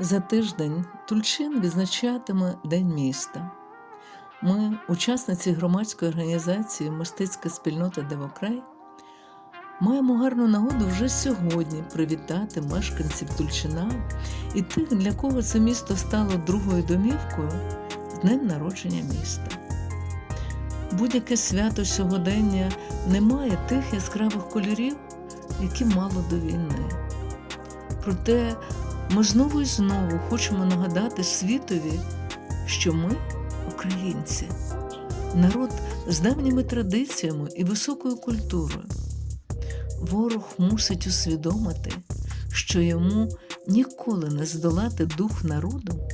За тиждень Тульчин відзначатиме День міста. Ми, учасниці громадської організації Мистецька спільнота Девокрай, маємо гарну нагоду вже сьогодні привітати мешканців Тульчина і тих, для кого це місто стало другою домівкою з днем народження міста. Будь-яке свято сьогодення не має тих яскравих кольорів, які мало до війни. Проте ми знову і знову хочемо нагадати світові, що ми українці, народ з давніми традиціями і високою культурою. Ворог мусить усвідомити, що йому ніколи не здолати дух народу,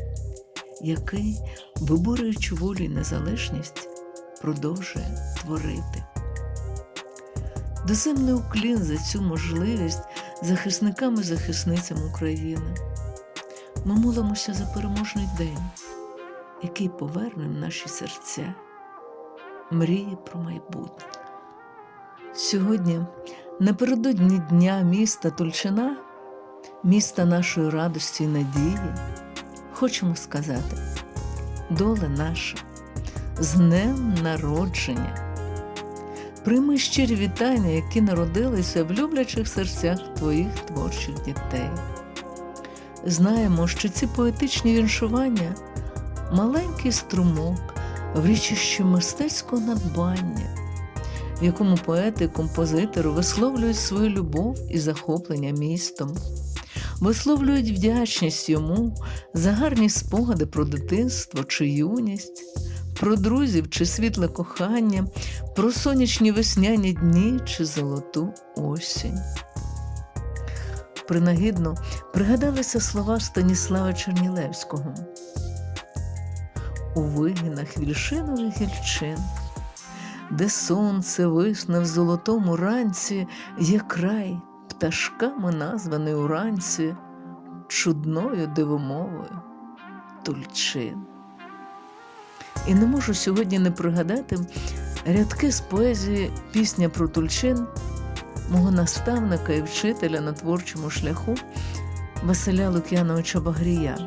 який, виборюючи волю і незалежність, продовжує творити. Доземний уклін за цю можливість захисникам і захисницям України. Ми молимося за переможний день, який поверне в наші серця, мрії про майбутнє. Сьогодні, напередодні Дня міста Тульчина, міста нашої радості і надії, хочемо сказати: доле наша, з днем народження! Прийми щирі вітання, які народилися в люблячих серцях твоїх творчих дітей. Знаємо, що ці поетичні віншування маленький струмок в річищі мистецького надбання, в якому поети і композитори висловлюють свою любов і захоплення містом, висловлюють вдячність йому за гарні спогади про дитинство чи юність про друзів чи світле кохання, про сонячні весняні дні чи золоту осінь. Принагідно пригадалися слова Станіслава Чернілевського. У вигинах вільшинових гільчин, де сонце висне в золотому ранці, є край, пташками названий уранці, чудною дивомовою тульчин. І не можу сьогодні не пригадати рядки з поезії Пісня про Тульчин мого наставника і вчителя на творчому шляху Василя Лук'яновича Багрія.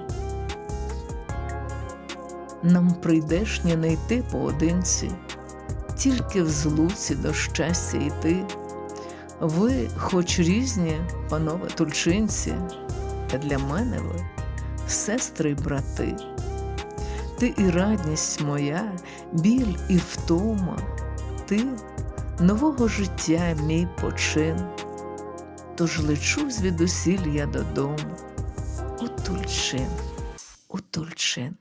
Нам прийдешнє не йти поодинці, тільки в злуці до щастя йти. Ви, хоч різні, панове тульчинці, та для мене ви сестри й брати ти і радість моя, біль і втома, ти нового життя мій почин, тож лечу звідусіль я додому, у Тульчин, у Тульчин,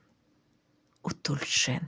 у Тульчин.